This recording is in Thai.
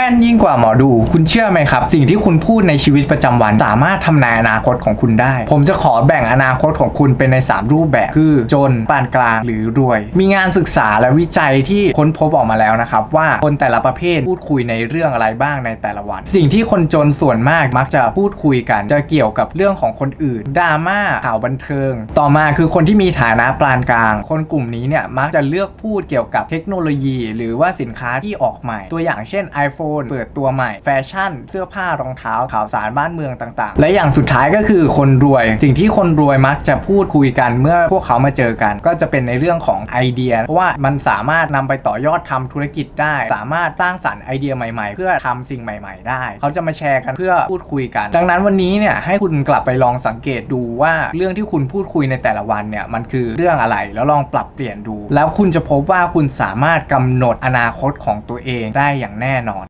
แม่นยิ่งกว่าหมอดู คุณเชื่อไหมครับ สิ่งที่คุณพูดในชีวิตประจำวัน สามารถทำนายอนาคตของคุณได้ ผมจะขอแบ่งอนาคตของคุณเป็นใน 3 รูปแบบคือจนปานกลางหรือรวย มีงานศึกษาและวิจัยที่ค้นพบออกมาแล้วนะครับ ว่าคนแต่ละประเภทพูดคุยในเรื่องอะไรบ้างในแต่ละวัน สิ่งที่คนจนส่วนมากมักจะพูดคุยกันจะเกี่ยวกับเรื่องของคนอื่นดราม่าข่าวบันเทิง ต่อมาคือคนที่มีฐานะปานกลาง คนกลุ่มนี้เนี่ยมักจะเลือกพูดเกี่ยวกับเทคโนโลยี หรือว่าสินค้าที่ออกใหม่ตัวอย่างเช่น iPhone เปิดตัวใหม่ แฟชั่น เสื้อผ้ารองเท้าข่าวสารบ้านเมืองต่าง ๆ และอย่างสุดท้ายก็คือคนรวย สิ่งที่คนรวยมักจะพูดคุยกันเมื่อพวกเขามาเจอกัน ก็จะเป็นในเรื่องของไอเดีย เพราะว่ามันสามารถนำไปต่อยอดทำธุรกิจได้ สามารถสร้างสรรค์ไอเดียใหม่ ๆ เพื่อทำสิ่งใหม่ ๆ ได้ เขาจะมาแชร์กันเพื่อพูดคุยกัน ดังนั้นวันนี้เนี่ยให้คุณกลับไปลองสังเกตดูว่าเรื่องที่คุณพูดคุยในแต่ละวันเนี่ยมันคือเรื่องอะไรแล้วลองปรับเปลี่ยนดู แล้วคุณจะพบว่าคุณสามารถกำหนดอนาคตของตัวเองได้อย่างแน่นอน